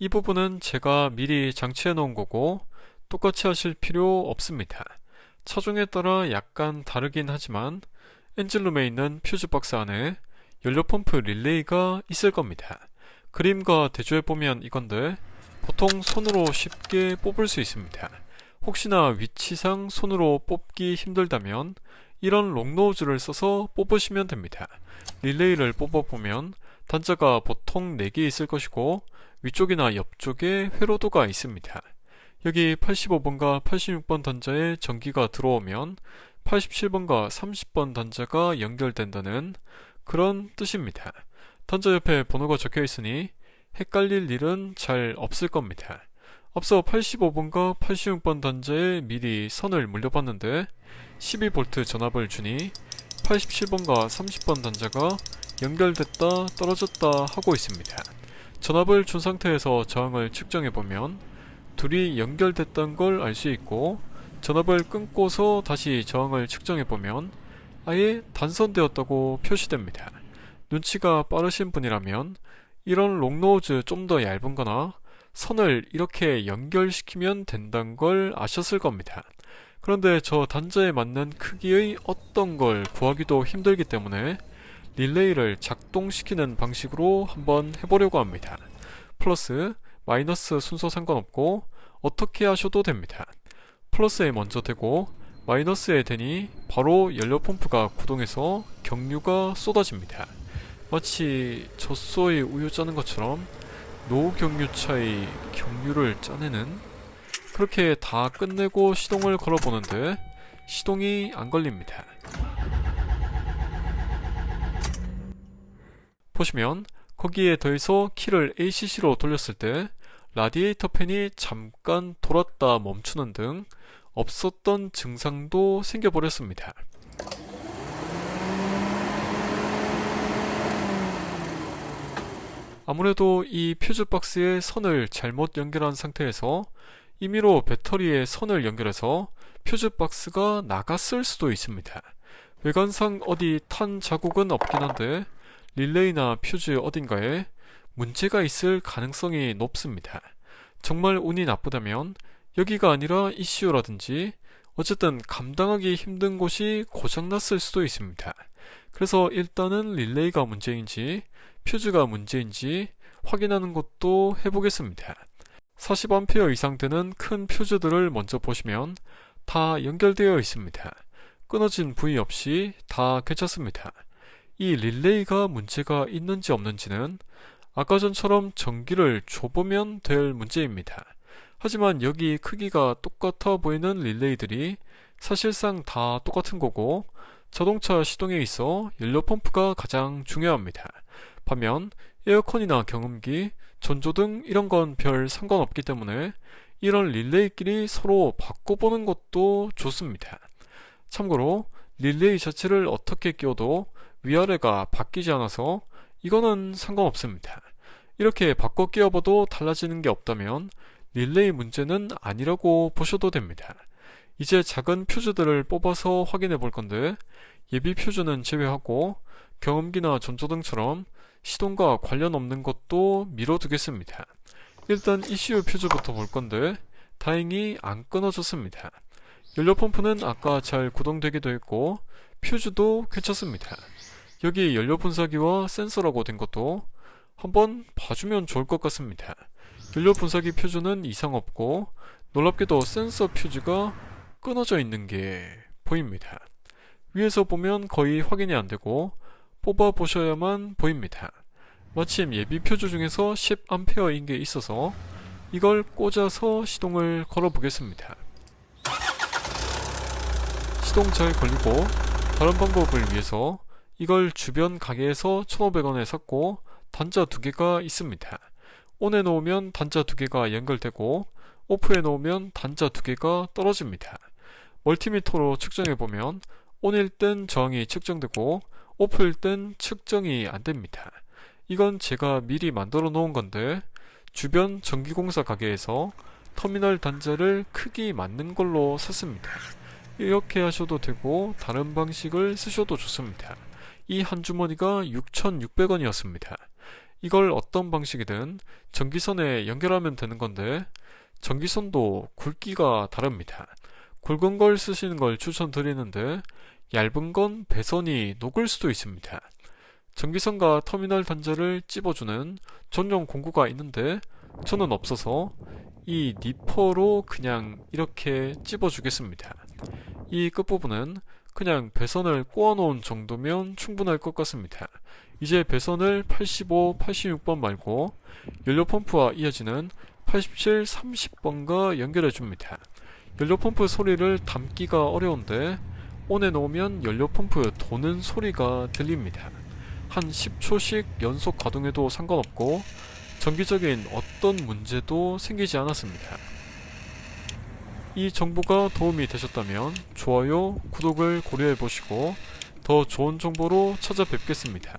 이 부분은 제가 미리 장치해 놓은 거고 똑같이 하실 필요 없습니다. 차종에 따라 약간 다르긴 하지만 엔진룸에 있는 퓨즈박스 안에 연료펌프 릴레이가 있을 겁니다. 그림과 대조해보면 이건데 보통 손으로 쉽게 뽑을 수 있습니다. 혹시나 위치상 손으로 뽑기 힘들다면 이런 롱노즈를 써서 뽑으시면 됩니다. 릴레이를 뽑아보면 단자가 보통 4개 있을 것이고 위쪽이나 옆쪽에 회로도가 있습니다. 여기 85번과 86번 단자에 전기가 들어오면 87번과 30번 단자가 연결된다는 그런 뜻입니다. 단자 옆에 번호가 적혀 있으니 헷갈릴 일은 잘 없을 겁니다. 앞서 85번과 86번 단자에 미리 선을 물려봤는데 12V 전압을 주니 87번과 30번 단자가 연결됐다 떨어졌다 하고 있습니다. 전압을 준 상태에서 저항을 측정해 보면 둘이 연결됐던 걸 알 수 있고 전압을 끊고서 다시 저항을 측정해 보면 아예 단선되었다고 표시됩니다. 눈치가 빠르신 분이라면 이런 롱노즈 좀 더 얇은 거나 선을 이렇게 연결시키면 된다는 걸 아셨을 겁니다. 그런데 저 단자에 맞는 크기의 어떤 걸 구하기도 힘들기 때문에 릴레이를 작동시키는 방식으로 한번 해보려고 합니다. 플러스, 마이너스 순서 상관없고 어떻게 하셔도 됩니다. 플러스에 먼저 대고 마이너스에 대니 바로 연료 펌프가 구동해서 경유가 쏟아집니다. 마치 젖소에 우유 짜는 것처럼 노경유차의 경유를 짜내는 그렇게 다 끝내고 시동을 걸어보는데 시동이 안 걸립니다. 보시면 거기에 더해서 키를 ACC로 돌렸을 때 라디에이터 팬이 잠깐 돌았다 멈추는 등 없었던 증상도 생겨버렸습니다. 아무래도 이 퓨즈 박스에 선을 잘못 연결한 상태에서 임의로 배터리에 선을 연결해서 퓨즈 박스가 나갔을 수도 있습니다. 외관상 어디 탄 자국은 없긴 한데 릴레이나 퓨즈 어딘가에 문제가 있을 가능성이 높습니다. 정말 운이 나쁘다면 여기가 아니라 ECU라든지 어쨌든 감당하기 힘든 곳이 고장났을 수도 있습니다. 그래서 일단은 릴레이가 문제인지 퓨즈가 문제인지 확인하는 것도 해보겠습니다. 40A 이상 되는 큰 퓨즈들을 먼저 보시면 다 연결되어 있습니다. 끊어진 부위 없이 다 괜찮습니다. 이 릴레이가 문제가 있는지 없는지는 아까 전처럼 전기를 줘보면 될 문제입니다. 하지만 여기 크기가 똑같아 보이는 릴레이들이 사실상 다 똑같은 거고 자동차 시동에 있어 연료 펌프가 가장 중요합니다. 반면 에어컨이나 경음기, 전조등 이런 건 별 상관없기 때문에 이런 릴레이끼리 서로 바꿔보는 것도 좋습니다. 참고로 릴레이 자체를 어떻게 끼워도 위아래가 바뀌지 않아서 이거는 상관없습니다. 이렇게 바꿔 끼워봐도 달라지는 게 없다면 릴레이 문제는 아니라고 보셔도 됩니다. 이제 작은 퓨즈들을 뽑아서 확인해 볼 건데 예비 퓨즈는 제외하고 경험기나 전조등처럼 시동과 관련 없는 것도 미뤄두겠습니다. 일단 ECU 퓨즈부터 볼 건데 다행히 안 끊어졌습니다. 연료 펌프는 아까 잘 구동되기도 했고 퓨즈도 괜찮습니다. 여기 연료 분사기와 센서라고 된 것도 한번 봐주면 좋을 것 같습니다. 연료 분사기 퓨즈는 이상 없고 놀랍게도 센서 퓨즈가 끊어져 있는 게 보입니다. 위에서 보면 거의 확인이 안 되고 뽑아 보셔야만 보입니다. 마침 예비 퓨즈 중에서 10A인 게 있어서 이걸 꽂아서 시동을 걸어 보겠습니다. 잘 걸리고 다른 방법을 위해서 이걸 주변 가게에서 1,500원에 샀고 단자 두 개가 있습니다. 온에 놓으면 단자 두 개가 연결되고 오프에 놓으면 단자 두 개가 떨어집니다. 멀티미터로 측정해 보면 온일 땐 저항이 측정되고 오프일 땐 측정이 안 됩니다. 이건 제가 미리 만들어 놓은 건데 주변 전기공사 가게에서 터미널 단자를 크기 맞는 걸로 샀습니다. 이렇게 하셔도 되고 다른 방식을 쓰셔도 좋습니다. 이 한 주머니가 6,600원이었습니다. 이걸 어떤 방식이든 전기선에 연결하면 되는 건데 전기선도 굵기가 다릅니다. 굵은 걸 쓰시는 걸 추천드리는데 얇은 건 배선이 녹을 수도 있습니다. 전기선과 터미널 단자를 찝어주는 전용 공구가 있는데 저는 없어서 이 니퍼로 그냥 이렇게 찝어주겠습니다. 이 끝부분은 그냥 배선을 꼬아놓은 정도면 충분할 것 같습니다. 이제 배선을 85, 86번 말고 연료 펌프와 이어지는 87, 30번과 연결해 줍니다. 연료 펌프 소리를 담기가 어려운데 온에 놓으면 연료 펌프 도는 소리가 들립니다. 한 10초씩 연속 가동해도 상관없고 정기적인 어떤 문제도 생기지 않았습니다. 이 정보가 도움이 되셨다면 좋아요, 구독을 고려해 보시고 더 좋은 정보로 찾아뵙겠습니다.